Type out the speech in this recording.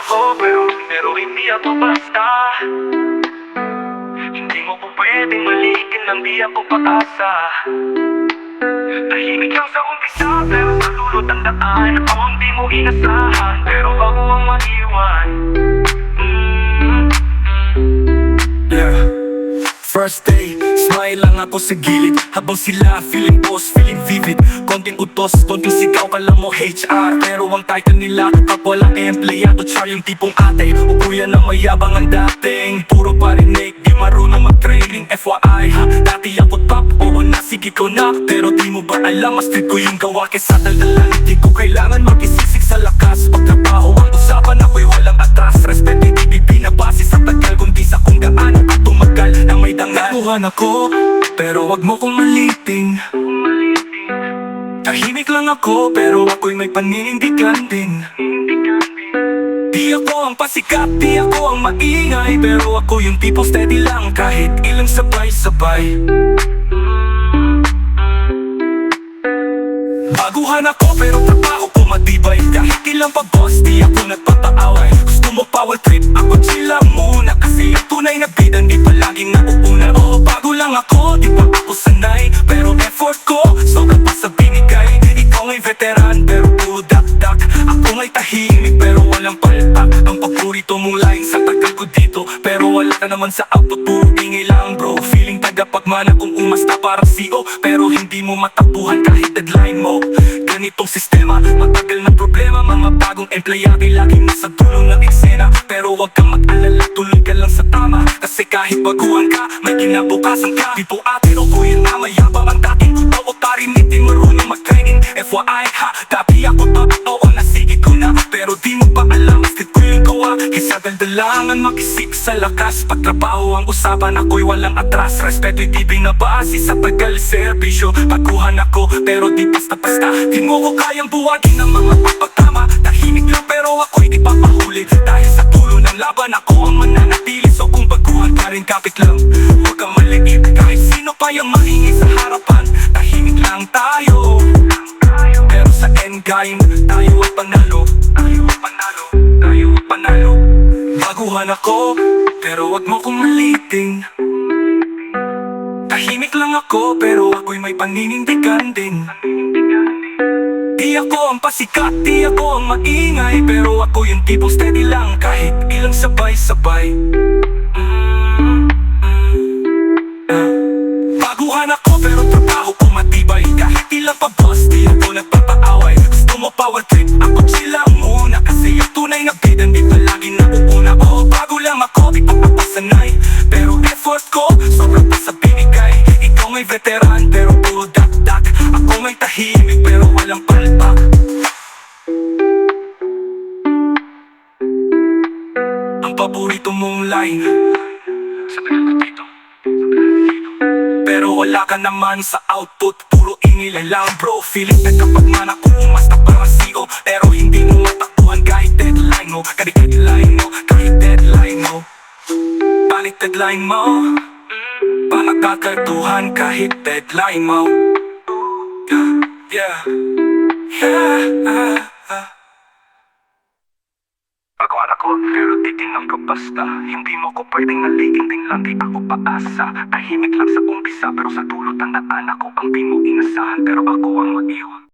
ako pero, pero hindi ako basta. Hindi mo po pwedeng malikin ng di ako paasa Tahimik lang sa umpisa pero sa dulo tandaan Ako ang di mo inasahan pero ako ang maiwan. Mm. Yeah. First day, smile lang ako sa gilid Habang sila feeling boss, feeling vivid. Konting utos, konting sigaw ka lang mo HR Pero ang title nila, kapwa lang empleyado Char yung tipong ate, o kuya na mayabang ang dating Puro parinig, di marunong mag-training FYI ha, dati ako top, oo na sige ko na. Pero di mo ba alam, mas ko yung gawa Kesa daldalan, di ko kailangan mag-isisik sa lakas Pagtrabaho ang usapan, ako'y walang atras Respeto Nakuhan ako, pero wag mo kong maliting Tahimik lang ako, pero ako'y may paninindigan din. Di ako ang pasikat, di ako ang maingay Pero ako yung tipong steady lang kahit ilang sabay-sabay. Baguhan ako pero trabaho ko matibay. Kahit ilang pag-boss di ako nagpapaaway Gusto mo power trip, ako chill muna Kasi yung tunay na bida di palaging nauuna veteran pero puro dak-dak Ako ay tahimik pero walang palpak. Ang paborito mong line sa tagal ko dito. Pero wala ka naman sa output, puro ingay lang bro. Feeling tagapagmana kung umasta parang CO Pero hindi mo matapuhan kahit deadline mo. Ganitong sistema, matagal na problema. Mga bagong empleyado laging nasa dulo ng eksena. Pero wag kang mag-alala, tuloy ka lang sa tama. Kasi kahit baguhan ka, may kinabukasan ka. Di po ate o kuya na mayabang hindi marunong mag-training FYI ha, dati ako to, oo nasigi ko na. Pero di mo pa alam, mas ko yung gawa. Kesa daldalangan makisip sa lakas. Pagtrabaho ang usapan, ako'y walang atras. Respeto di binabase sa tagal serbisyo. Baguhan ako, pero di basta-basta Di mo ko kayang buwagin ng mga papatama Tahimik lang pero ako'y di papahuli Dahil sa tulo ng laban, ako ang mananatili. So kung baguhan ka rin kapit lang. Huwag kang maliit. Kahit sino pa yung maingay sa Tahimik lang tayo. Pero sa endgame, tayo ang panalo. Tayo ang panalo, tayo ang panalo. Baguhan ako, pero wag mo kong maliting Tahimik lang ako, pero ako'y may paninindigan din. Di ako ang pasikat, di ako ang maingay Pero ako yung tipong steady lang kahit ilang sabay-sabay sanay Pero effort ko, sobrang pa sa binigay Ikaw may veteran, pero puro dak-dak. Ako may tahimik, pero walang palpak. Ang paborito mong line. Pero wala ka naman sa output Puro ingilay lang bro. Feeling na kapag man ako umasta parang CEO Pero hindi mo matakbuhan kahit deadline mo Kahit Panik deadline mo. Panagkakartuhan kahit deadline mo. Yeah, yeah, yeah, ah. Ako, pero titingnan ko basta. Hindi mo ko pwedeng naliging din lang di ako paasa. Tahimik lang sa umpisa pero sa dulo tandaan ako ang di mo inasahan Pero ako ang mag-iwan